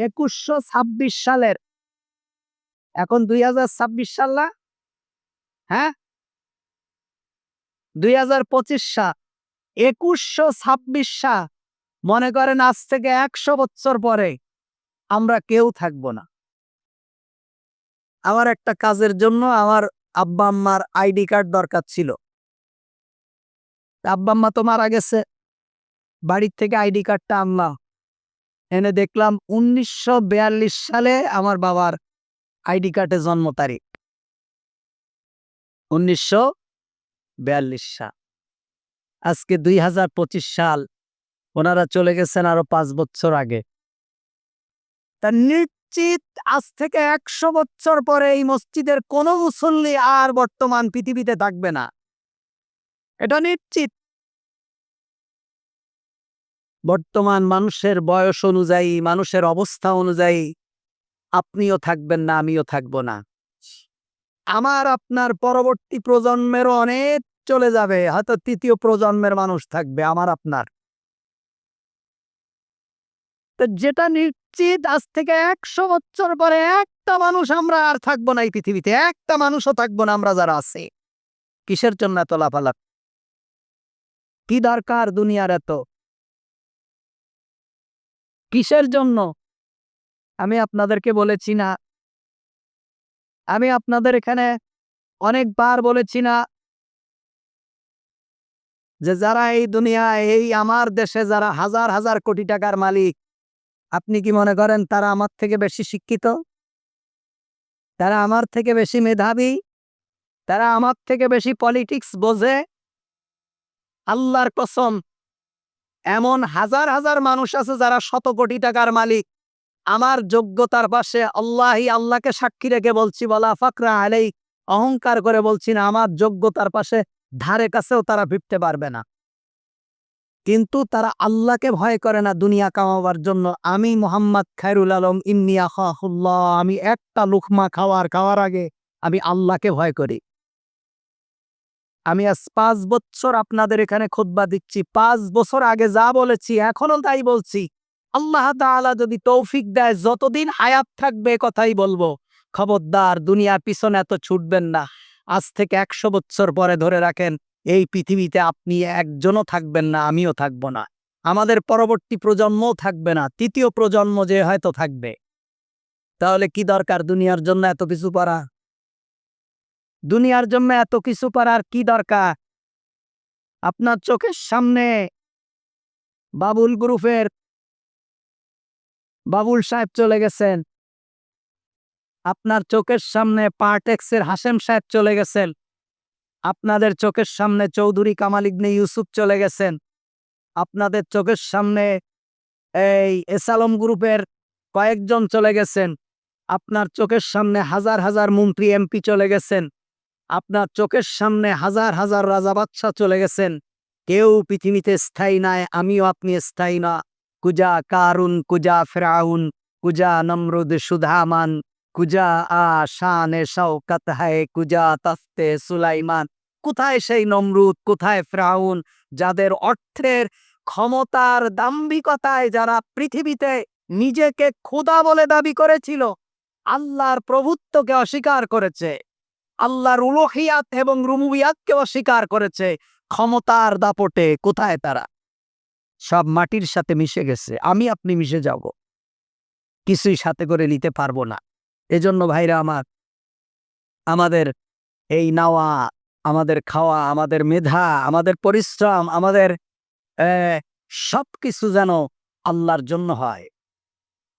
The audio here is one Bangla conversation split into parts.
একুশশো ছাব্বিশ সালের। এখন দুই হাজার ছাব্বিশ সাল না? হ্যাঁ? দুই হাজার পঁচিশ সাল। একুশশো ছাব্বিশ সাল। মনে করেন আজ থেকে একশো বছর পরে আমরা কেউ থাকব না। আমার একটা কাজের জন্য আমার আব্বা আম্মার আইডি কার্ড দরকার ছিল। আব্বা আম্মা তো মারা গেছে। বাড়ির থেকে আইডি কার্ডটা আনলাম। এনে দেখলাম উনিশশো বিয়াল্লিশ সালে আমার বাবার আইডি কার্ডে জন্ম তারিখ। উনিশশো বিয়াল্লিশ সাল আজকে দুই হাজার পঁচিশ সাল, ওনারা চলে গেছেন আরও পাঁচ বছর আগে। তা নিশ্চিত আজ থেকে একশো বছর পরে এই মসজিদের কোনো মুসল্লি আর বর্তমান পৃথিবীতে থাকবে না। এটা নিশ্চিত। বর্তমান মানুষের বয়স অনুযায়ী, মানুষের অবস্থা অনুযায়ী, আপনিও থাকবেন না, আমিও থাকব না। আমার আপনার পরবর্তী প্রজন্মেরও অনেক চলে যাবে, হয়তো তৃতীয় প্রজন্মের মানুষ থাকবে, আমার আপনার। তো যেটা নিশ্চিত, আজ থেকে একশো বছর পরে একটা মানুষ আমরা আর থাকব না এই পৃথিবীতে, একটা মানুষও থাকব না আমরা যারা আছি। কিসের জন্য এত লাফালাপ কি দরকার দুনিয়ার এত? কিসের জন্য? আমি আপনাদেরকে বলেছি না। আমি আপনাদের এখানে অনেকবার বলেছি না যে যারা এই দুনিয়ায়, এই আমার দেশে যারা হাজার হাজার কোটি টাকার মালিক, আপনি কি মনে করেন তারা আমার থেকে বেশি শিক্ষিত? তারা আমার থেকে বেশি মেধাবী? তারা আমার থেকে বেশি পলিটিক্স বোঝে? আল্লাহর কসম এমন হাজার হাজার মানুষ আছে যারা শত কোটি টাকার মালিক। আমার যোগ্যতার পাশে আল্লাহি আল্লাহকে সাক্ষী রেখে বলছি, বলা ফাকরা আলাই অহংকার করে বলছি না, আমার যোগ্যতার পাশে ধারে কাছেও তারা ভিড়তে পারবে না। কিন্তু তারা আল্লাহকে ভয় করে না দুনিয়া কামাবার জন্য। আমি মোহাম্মদ খায়রুল আলম খাহুল্লাহ আমি একটা লুকমা খাওয়ার খাওয়ার আগে আমি আল্লাহকে ভয় করি। আমি আজ পাঁচ বছর আপনাদের এখানে খুতবা দিচ্ছি। পাঁচ বছর আগে যা বলেছি এখনও তাই বলছি। আল্লাহ তাআলা যদি তৌফিক দেয়, যতদিন হায়াত থাকবে কথাই বলব। খবরদার, দুনিয়ার পিছনে এত ছুটবেন না। আজ থেকে একশো বছর পরে ধরে রাখেন, এই পৃথিবীতে আপনি একজনও থাকবেন না, আমিও থাকব না। আমাদের পরবর্তী প্রজন্মও থাকবে না, তৃতীয় প্রজন্ম যে হয়তো থাকবে। তাহলে কি দরকার দুনিয়ার জন্য এত কিছু করা দুনিয়ার জন্য এত কিছু করার কি দরকার? আপনার চোখের সামনে বাবুল গ্রুপের বাবুল সাহেব চলে গেছেন। আপনার চোখের সামনে পার্টেক্সের হাসেম সাহেব চলে গেছেন। আপনাদের চোখের সামনে চৌধুরী কামাল ইউসুফ চলে গেছেন। আপনাদের চোখের সামনে এই এসালম গ্রুপের কয়েকজন চলে গেছেন। আপনার চোখের সামনে হাজার হাজার মন্ত্রী এমপি চলে গেছেন। আপনার চোখের সামনে হাজার হাজার রাজা বাদশা চলে গেছেন। কেউ পৃথিবীতে স্থায়ী নাই, আমিও আপনি স্থায়ী না। কুজা কারুন, কুজা ফেরাউন, কুজা নমরুদ সুধামান, কুজা আ শানে শওকত হায়, কুজা তস্তে সুলাইমান। কোথায় সেই নমরুদ, কোথায় ফ্রাউন, যাদের অর্থের ক্ষমতার দাম্ভিকতায় যারা পৃথিবীতে নিজেকে খোদা বলে দাবি করেছিল, আল্লাহর প্রভুত্বকে অস্বীকার করেছে। আল্লাহর উলহিয়াত এবং রুমুবিয়াতকে অস্বীকার করেছে। ক্ষমতার দাপটে কোথায় তারা? সব মাটির সাথে মিশে গেছে। আমি আপনি মিশে যাব। কিছুই সাথে করে নিতে পারব না। এজন্য ভাইরা আমার, আমাদের এই নাওয়া, আমাদের খাওয়া, আমাদের মেধা, আমাদের পরিশ্রম, আমাদের সব কিছু যেন আল্লাহর জন্য হয়।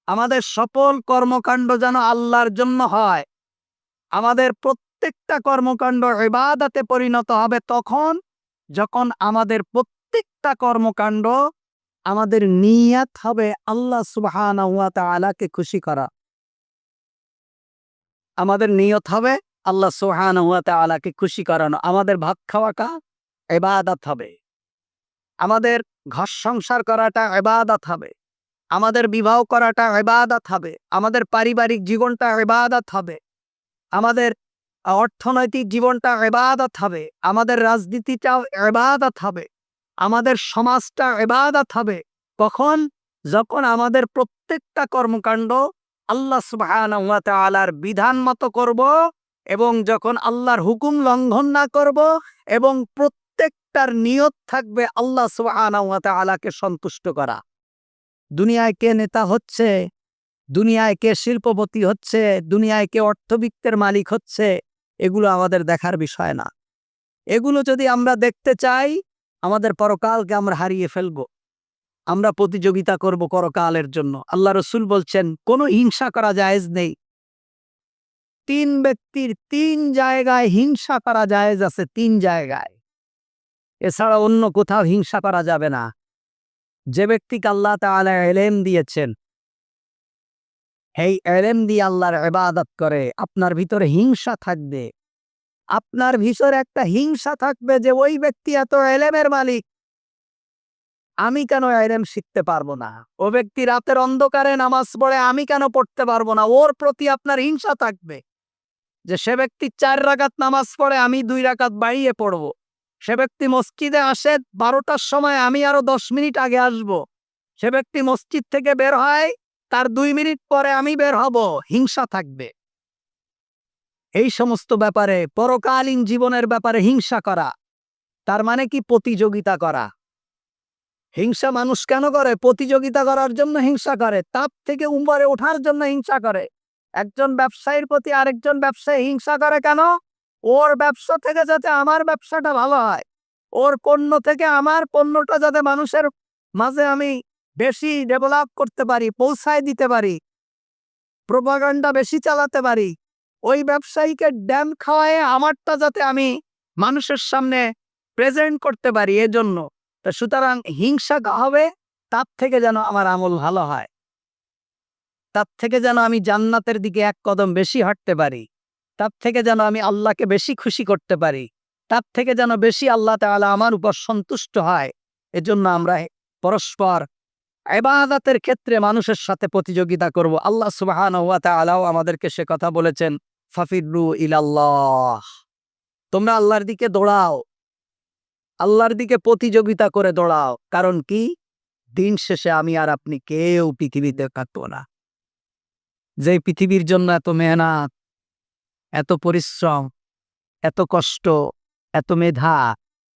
আমাদের সফল কর্মকাণ্ড যেন আল্লাহর জন্য হয়। আমাদের প্রত্যেকটা কর্মকাণ্ড ইবাদাতে পরিণত হবে তখন যখন আমাদের প্রত্যেকটা কর্মকাণ্ড আমাদের নিয়াত হবে আল্লাহ সুবহানাহু ওয়া তাআলাকে খুশি করা। আমাদের নিয়ত হবে আল্লাহ সুবহানাহু ওয়া তাআলাকে খুশি করানো। আমাদের ভাত খাওয়াটা ইবাদত হবে। আমাদের ঘর সংসার করাটা ইবাদত হবে। আমাদের বিবাহ করাটা ইবাদত হবে। আমাদের পারিবারিক জীবনটা ইবাদত হবে। আমাদের অর্থনৈতিক জীবনটা ইবাদত হবে। আমাদের রাজনীতিটাও ইবাদত হবে। আমাদের সমাজটা ইবাদত হবে। কখন? যখন আমাদের প্রত্যেকটা কর্মকাণ্ড আল্লাহ তাআলার বিধান মতো করব এবং যখন আল্লাহর হুকুম লঙ্ঘন না করব এবং প্রত্যেকটার নিয়ত থাকবে আল্লাহ তাআলাকে সন্তুষ্ট করা। দুনিয়ায় কে নেতা হচ্ছে? দুনিয়ায় কে শিল্পপতি হচ্ছে? দুনিয়ায় কে অর্থবিত্তের মালিক হচ্ছে? এগুলো আমাদের দেখার বিষয় না। এগুলো যদি আমরা দেখতে চাই, আমাদের পরকালকে আমরা হারিয়ে ফেলব। আমরা প্রতিযোগিতা করব পরকালের জন্য। আল্লাহ রসুল বলছেন, কোনো হিংসা করা জায়েজ নেই। তিন ব্যক্তির তিন জায়গায় হিংসা করা জায়েজ আছে তিন জায়গায়। এছাড়া অন্য কোথাও হিংসা করা যাবে না। যে ব্যক্তিকে আল্লাহ তাআলা এলেম দিয়েছেন এই এলেম দিয়ে আল্লাহর এবাদত করে। আপনার ভিতরে হিংসা থাকবে। আপনার ভিতরে একটা হিংসা থাকবে যে, ওই ব্যক্তি এত এলেমের মালিক। আমি কেন এলেম শিখতে পারব না? ও ব্যক্তি রাতের অন্ধকারে নামাজ পড়ে, আমি কেন পড়তে পারব না? ওর প্রতি আপনার হিংসা থাকবে। যে, সে ব্যক্তি চার রাকাত নামাজ পড়ে, আমি দুই রাকাত বাড়িয়ে পড়ব। সে ব্যক্তি মসজিদে আসে, বারোটার সময় আমি আরও দশ মিনিট আগে আসব। সে ব্যক্তি মসজিদ থেকে বের হয় তার দুই মিনিট পরে আমি বের হব। হিংসা থাকবে। এই সমস্ত ব্যাপারে পরকালীন জীবনের ব্যাপারে হিংসা করা, তার মানে কি প্রতিযোগিতা করা? হিংসা মানুষ কেন করে? প্রতিযোগিতা করার জন্য হিংসা করে তাপ থেকে উম্বরে ওঠার জন্য হিংসা করে। একজন ব্যবসায়ীর প্রতি আরেকজন ব্যবসায়ী হিংসা করে কেন? ওর ব্যবসা থেকে যাতে আমার ব্যবসাটা ভালো হয়, ওর পণ্য থেকে আমার পণ্যটা যাতে মানুষের মাঝে আমি বেশি ডেভেলপ করতে পারি, পৌঁছায় দিতে পারি প্রোপাগান্ডা বেশি চালাতে পারি, ওই ব্যবসায়ীকে ড্যাম খাওয়ায় আমারটা যাতে আমি মানুষের সামনে প্রেজেন্ট করতে পারি এজন্য। তা সুতরাং হিংসা হবে, তার থেকে যেন আমার আমল ভালো হয়। তার থেকে যেন আমি জান্নাতের দিকে এক কদম বেশি হাঁটতে পারি। তার থেকে যেন আমি আল্লাহকে বেশি খুশি করতে পারি। তার থেকে যেন বেশি আল্লাহ তাআলা আমার উপর সন্তুষ্ট হয়। এজন্য আমরা পরস্পর এবাদাতের ক্ষেত্রে মানুষের সাথে প্রতিযোগিতা করব। আল্লাহ সুবহানাহু ওয়া তাআলাও আমাদেরকে সে কথা বলেছেন ফাফিরু ইলাল্লাহ। তোমরা আল্লাহর দিকে দৌড়াও। আল্লাহর দিকে প্রতিযোগিতা করে দৌড়াও। কারণ কি? দিন শেষে আমি আর আপনি কেউ পৃথিবীতে থাকব না। যে পৃথিবীর জন্য এত মেহনত, এত পরিশ্রম, এত কষ্ট, এত মেধা,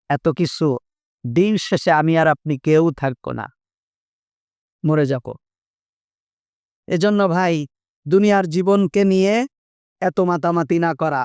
এত কিছু, দিন শেষে আমি আর আপনি কেউ থাকব না। মরে যাব এজন্য ভাই দুনিয়ার জীবনকে নিয়ে এত মাতামাতি না করা।